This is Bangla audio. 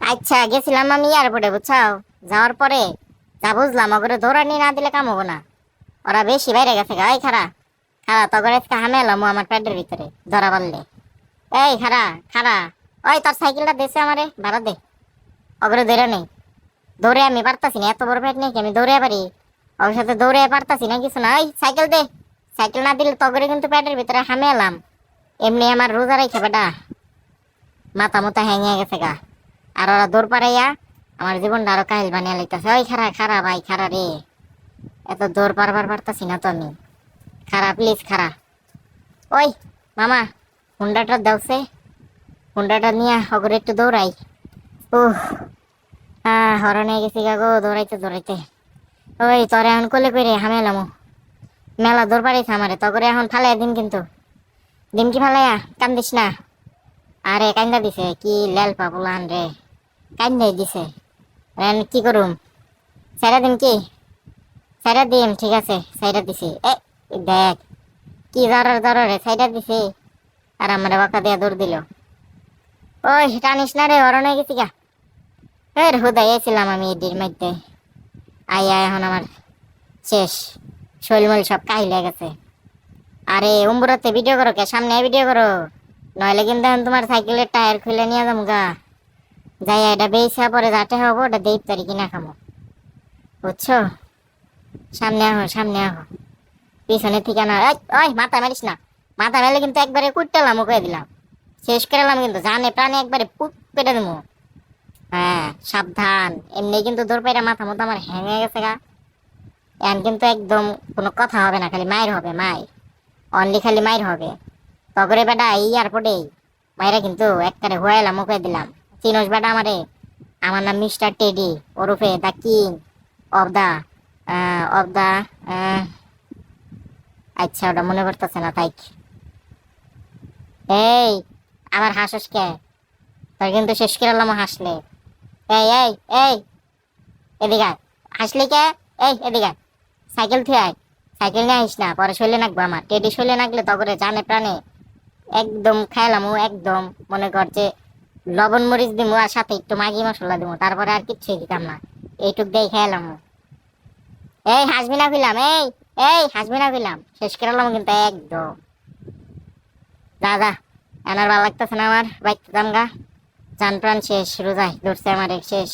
আচ্ছা গেছিলাম আমি এয়ারপোর্টে বুঝছাও? যাওয়ার পরে যা বুঝলাম, ওগুলো দৌড়ানি না দিলে কাম হব না। ওরা বেশি বাইরে গেছে গা, এই খারা খারা তগর আজকে হামে আমার পেটের ভিতরে, ধরা পারলে এই খারা খারা ওই তোর সাইকেলটা দেশে আমারে, ভাড়া দে। ওগুলো দৌড়ে নেই দৌড়ে আমি পারতাছি না, এত বড় নেই কি আমি দৌড়ে পারি? ওর সাথে দৌড়ে পারতাছি না, কিছু না। ওই সাইকেল দে। সাইকেল না দিলে তগরে কিন্তু পেটের ভিতরে হামে এলাম। এমনি আমার রোজা রেখে বেটা। মাথা মুতা হ্যাঙে গেছে গা। আর ওরা দৌড় পাড়াইয়া আমার জীবনটা আরও কাহিল বানিয়ে লাইতেছে। ওই খারা খারা ভাই, খারা রে। এত দৌড় পারবার পারতাছি না তো আমি। খারা প্লিজ খারা। ওই, মামা, হুন্ডাটা দাওছে। হুন্ডাটা নিয়ে অগরে একটু দৌড়াই। উহ হ্যাঁ হরণে গেছি গা দৌড়াইতে দৌড়াইতে। ওই, তোরে এখন কোলে করে হামেলামো মেলা দৌড় পাড়াইছে আমারে, তগরে এখন ফালাই দিন কিন্তু। দিন কি ফালাইয়া? কান্দিস না। আরে, কান্দা দিছে। কি লেল পাবলান রে। কান্দাই দিছে। কি করুম? সাইরা দিম কি? সাইরা দিম, ঠিক আছে সাইরা দিছি। এ দেখ, কি দরার দরারে সাইরা দিছি। আর আমার বাঁকা দিয়া দৌড় দিল। ওই, টানিস না রে, হরণ হয়ে গেছি গা। এর হুদাই এসেছিলাম আমি এডির মধ্যে। আই আইয়া এখন আমার শেষ। শৈলমল সব কাহিলে গেছে। আরে উম্বুরাতে ভিডিও করো কে? সামনে ভিডিও করো। নইলে কিন্তু এখন তোমার সাইকেলের টায়ার খুলে নিয়ে যাব গা। যাই এটা বেসা পরে যাতে হব ওটা দেব তারি কিনা খামো। বুঝছ? সামনে আহো সামনে আহো। পিছনে ঠিকানা এই, ওই মাথা মারিস না। মাথা মেলে কিন্তু একবারে কুটটালাম মুখে দিলাম। শেষ করলাম কিন্তু জানে প্রাণে একবারে পুক পেটে দেবো। হ্যাঁ সাবধান। এমনি কিন্তু দৌড় পাইরা মাথা মতো আমার হ্যাঙে গেছে গা। এখন কিন্তু একদম কোনো কথা হবে না খালি মায়ের হবে মায়ের অনলি খালি মায়ের হবে। তগরে বেটা এই এয়ারপোর্টে মায়েরা কিন্তু একবারে হুয়াইলাম মুখে দিলাম। চিনোস বেটা আমারে। আমার নাম মিস্টার টেডি ওরফে the king of the of the আচ্ছা ওটা মনে পড়তেছে না তাই এই, আবার হাসস কে? তোর কিন্তু শেষ করে হাসলে। এই এই এই, এদিকে। হাসলি কে? এই, এদিকে। সাইকেল থুয়ে আয়। সাইকেল নিয়ে আইস না, পরে শৈলে নাকবো আমার। টেডি শৈলে নাকলে তগরে জানে প্রাণে। একদম খাইলাম একদম। মনে কর যে লবণ মরিচ দিমু আর সাথে একটু মাগি মশলা দিব তারপরে আর কিচ্ছুই দিতাম না। এইটুক দিয়ে খাইলাম এই হাসবি না ফিলাম এই এই হাসবি না ফিলাম শেষ করে এলাম কিন্তু একদম। দাদা এনার ভালো লাগতেছে না আমার বাইক দাম গা। জান প্রাণ শেষ, রোজায় ধরছে আমার এক শেষ।